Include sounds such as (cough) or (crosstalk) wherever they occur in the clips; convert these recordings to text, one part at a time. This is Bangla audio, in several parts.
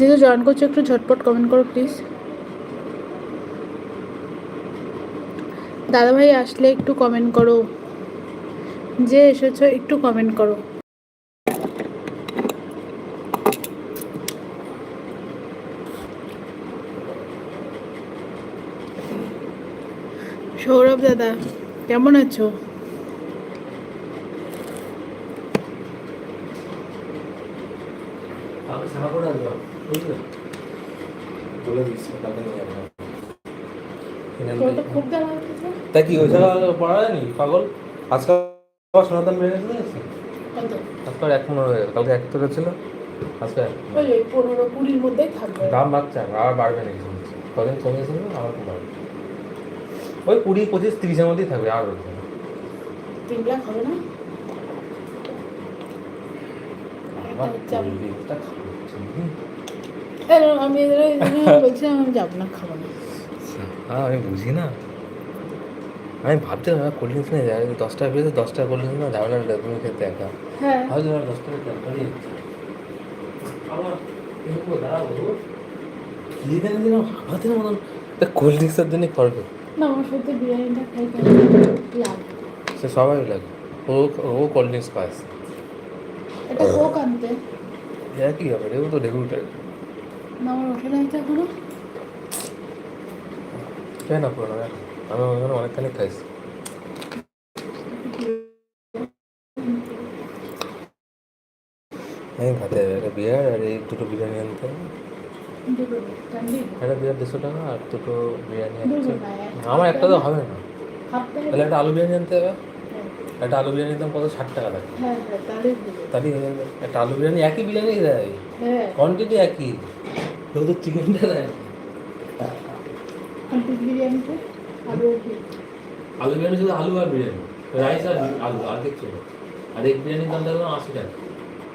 যে জয়েন করছ, একটু ঝটপট কমেন্ট করো প্লিজ দাদাভাই আসলে একটু কমেন্ট করো। যে এসেছ, একটু কমেন্ট করো। সৌরভ দাদা, কেমন আছো? বুঝলে বলে দিচ্ছি টাকা নিয়ে যাব। তোর তো খুব দেওয়া হচ্ছে তা কি ওই জায়গা পড়া যায়নি পাগল? আজকাল সনাতন বেড়ে গেছে? কত? আজকাল এক পনেরো হয়ে গেছে কালকে এক তোলা ছিল। আজকে পনেরো। কুড়ির মধ্যেই থাকবে। দাম বাড়ছে আবার বাড়বে নাকি শুনছি। কদিন কমিয়েছিল আবার খুব বাড়বে ওই কুড়ি পঁচিশ তিরিশের মধ্যেই থাকবে আর। বাড়বে না। তিন লাখ হবে না? আমার আমি (laughs) বলছিলাম আমি যাব না খাব না। হ্যাঁ আমি বুঝি না। আমি ভাবছিলাম আমার কোল্ড ড্রিঙ্কস নিয়ে যাই দশ টাকা পেয়েছে দশ কোল্ড ড্রিঙ্কস না যাবে না তুমি খেতে একা। হ্যাঁ। তরকারি কি জানি যেন হাফাতের মতন কোল্ড ড্রিঙ্কসের জন্য করবে। না আমার সাথে বিরিয়ানিটা খাই সে সবাই লাগে। ও ও কোল্ড ড্রিঙ্কস খায়। এটা কোক আনতে। একই হবে? ও তো রেগুলার না আমার ওঠে এখনও। কেন না আমি ওখানে অনেকখানি খাইছি। আমি ভাতে একটা বিয়ার আর এই দুটো বিরিয়ানি আনতে একটা বিয়ার দেড়শো টাকা আর দুটো বিরিয়ানি না, আমার একটা তো হবে না। তাহলে একটা আলু বিরিয়ানি আনতে হবে। হ্যাঁ। একটা আলু বিরিয়ানির দাম কত? ষাট টাকা লাগে হ্যাঁ হ্যাঁ তাহলে একটা আলু বিরিয়ানি একই বিরিয়ানি দেয় কোয়ান্টিটি একই। শুধু চিকেনটা দেয়। কমপ্লিট বিরিয়ানিতে আলু কি? আলু বিরিয়ানি শুধু আলু আর বিরিয়ানি। রাইস আর আলু আর দেখছ? আর এক বিরিয়ানির দাম দেখলাম আশি টাকা।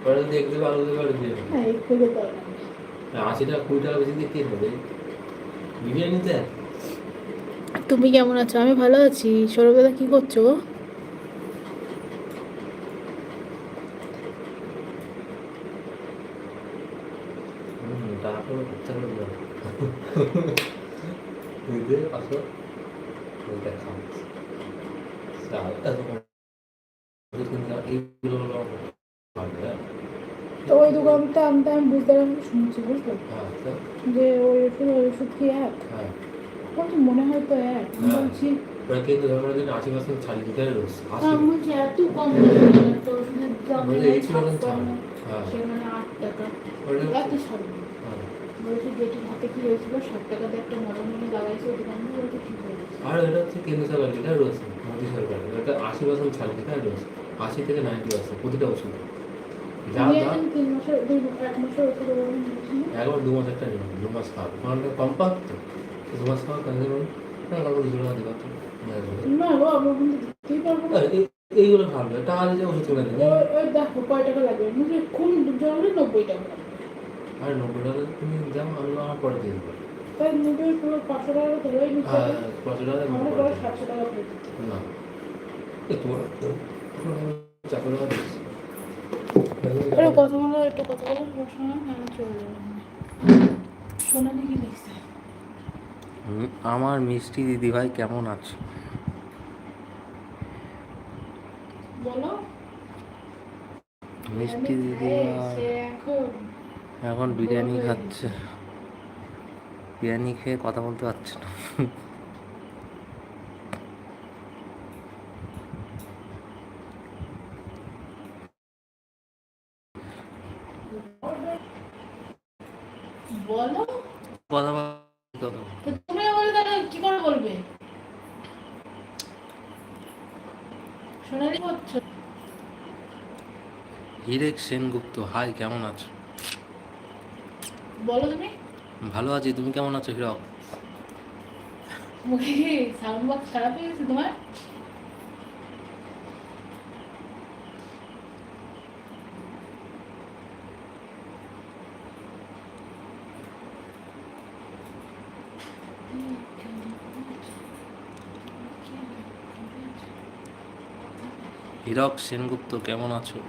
ওরা যদি এক দেবে আলু দেবে আর বিরিয়ানি হ্যাঁ একটু দরকার আশি টাকা কুড়ি টাকা বেশি দিয়ে কে নেবে বিরিয়ানিতে তুমি কেমন আছো? আমি ভালো আছি। সৌরভ দাদা কি করছ? তারপরে করতে হবে না বুঝতে পারছ ওইটা খাও হ্যাঁ। তো ওই দোকানটা আনতে আমি বুঝতে পারছি শুনছি বুঝলো? হ্যাঁ যে ওই ওষুধ ওই ওষুধ কি এক? হ্যাঁ বলছি মনে হয় তো এক। হ্যাঁ। বলছি কিন্তু ধর্মের জন্য আশি পার্সেন্ট ছাড় দিতে রয়েছে আশি এত কম হ্যাঁ। বলছি যেটির হাতে কি হয়েছিল? ষাট টাকা দিয়ে একটা মনে মনে লাগাইছে দোকানে বলছে ঠিক হয়ে গেছে আর এটা হচ্ছে কেন্দ্র সরকার যেটা রয়েছে মোদী সরকার। এটা আশি পার্সেন্ট ছাড় দিতে রয়েছে আশি থেকে নাইনটি পার্সেন্ট প্রতিটা ওষুধ। একবার দু মাস একটা নিলাম দু মাস খাওয়া ওখানটা কম পাক তো তো দু মাস খাওয়া কেন করুন দুশো টাকা দেওয়া তো। না গো আমরা কিন্তু দিতেই পারব না। এইগুলো ভাবলে টাকা দিয়ে ওষুধ কিনে দেবে ওই ওই দেখো কয় টাকা লাগবে? খুন নব্বই টাকা। আর নব্বই টাকা তুমি দাও আমি আমার পরে দিয়ে দেবো। তাই মুখে পুরো পাঁচশো টাকা ধরেই হ্যাঁ পাঁচশো টাকা দিয়ে পরে পরে সাতশো টাকা পেয়ে দিতে দেবো। না। তোমার চারশো একটু কথা বলো একটু কথা বলো শোনা না চলে যাবে সোনালি কি লিখছে আমার মিষ্টি দিদি ভাই কেমন আছে? বলো। মিষ্টি দিদি এখন বিরিয়ানি খাচ্ছে। বিরিয়ানি খেয়ে কথা বলতে পারছে না। বলো। কথা তুমি বলে তাহলে কি করে বলবে? সোনালি করছ হিরেক সেনগুপ্ত হাই কেমন আছো? বলো তুমি। ভালো আছি তুমি কেমন আছো হিরক মুখে সাউন্ড বক্স খারাপ হয়ে গেছে তোমার? হিরক সেনগুপ্ত কেমন আছো?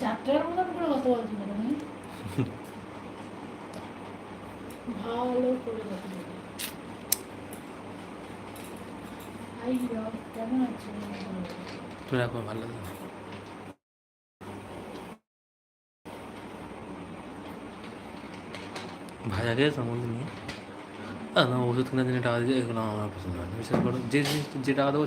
জানো ডাক্তারের না তুমি ভালো করে কথা রাখো ভালো। ভাজা খেয়েছো আমাদের নিয়ে? ওষুধ কিনে দিনে টাকা দিয়ে এগুলো আমার পছন্দ হয় বিশ্বাস করো যে যে টাকা দেবো